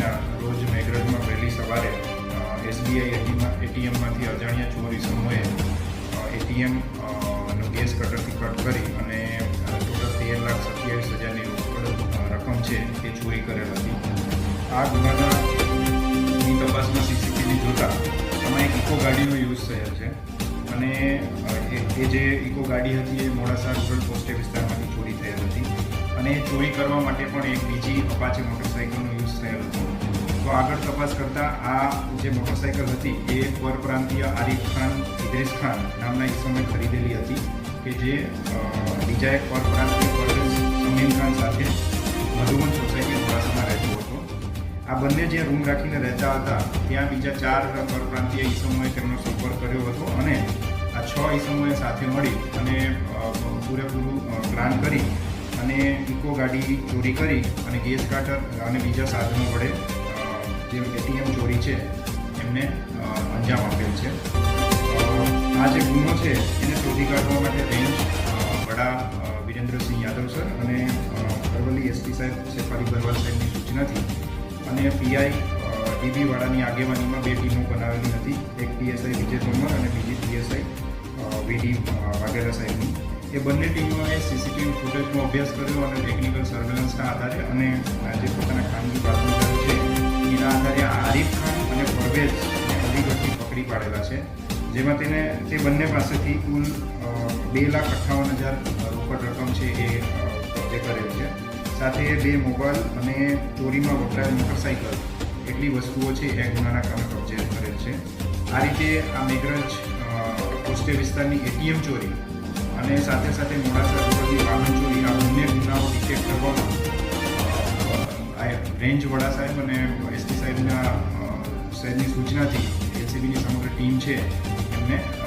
તારીખના રોજ મેઘરજમાં વહેલી સવારે એસબીઆઈ એટીમાં એટીએમમાંથી અજાણ્યા ચોરી સમૂહે એટીએમનો ગેસ કટરથી કટ કરી અને ટોટલ તેર લાખ સત્યાવીસ હજારની રકમ છે તે ચોરી કરેલ હતી. આ ગુનાની તપાસમાં સીસીટીવી જોતા એમાં એક ઇકો ગાડીનો યુઝ થયેલ છે અને એ જે ઇકો ગાડી હતી એ મોડાસા રૂરલ પોસ્ટે વિસ્તારમાંથી ચોરી થયેલ હતી અને એ ચોરી કરવા માટે પણ એક બીજી અપાચે મોટરસાઇકલનો યુઝ થયેલ હતો. તો આગળ તપાસ કરતાં આ જે મોટરસાઇકલ હતી એ પરપ્રાંતીય આરિફ ખાન, ઇદ્રીસ ખાન નામના ઇસમે ખરીદેલી હતી કે જે બીજા એક પરપ્રાંતીય પરવેઝ સમીન ખાન સાથે મધુવન સોસાયટી મોડાસામાં રહેતો હતો. આ બંને જે રૂમ રાખીને રહેતા હતા, ત્યાં બીજા ચાર પરપ્રાંતીય ઈસમોએ તેમનો સંપર્ક કર્યો હતો અને આ છ ઈસમોએ સાથે મળી અને પૂરેપૂરું પ્લાન કરી અને ઇકો ગાડી ચોરી કરી અને ગેસ કાટર અને બીજા સાધનો વડે જે એટીએમ ચોરી છે, એમને અંજામ આપેલ છે. આ જે ગુનો છે, એને શોધી કાઢવા માટે રેન્જ વડા વિરેન્દ્રસિંહ યાદવ સર અને અરવલ્લી એસપી સાહેબ, શેફાલી ભરવાલ સાહેબની સૂચનાથી અને પીઆઈ ડીબી વાળાની આગેવાનીમાં બે ટીમો બનાવેલી હતી. એક પીએસઆઈ વિજય તોમર અને બીજી પીએસઆઈ વીડી વાઘેલા સાહેબની. એ બંને ટીમોએ સીસીટીવી ફૂટેજનો અભ્યાસ કર્યો અને ટેકનિકલ સર્વેલન્સના આધારે અને જે પોતાના ખાનગી બાતમીદારો પરવેઝ અલીગઢથી પકડી પાડેલા છે. જેમાં તેને તે બંને પાસેથી કુલ બે લાખ અઠ્ઠાવન હજાર રોકડ રકમ છે એ કબજે કરેલ છે. સાથે બે મોબાઈલ અને ચોરીમાં વપરાયેલ મોટરસાઇકલ એટલી વસ્તુઓ છે એ ગુનાના કામે કબજે કરેલ છે. આ રીતે આ મેઘરજ અ, પોસ્ટે વિસ્તારની એટીએમ ચોરી અને સાથે સાથે મોડાસા રોડની વાહન ચોરી આ બંને ગુનાઓ ડિટેક્ટ કરવામાં રેન્જ વડા સાહેબ અને એસપી સાહેબના સરની સૂચનાથી એલસીબીની સમગ્ર ટીમ છે એમને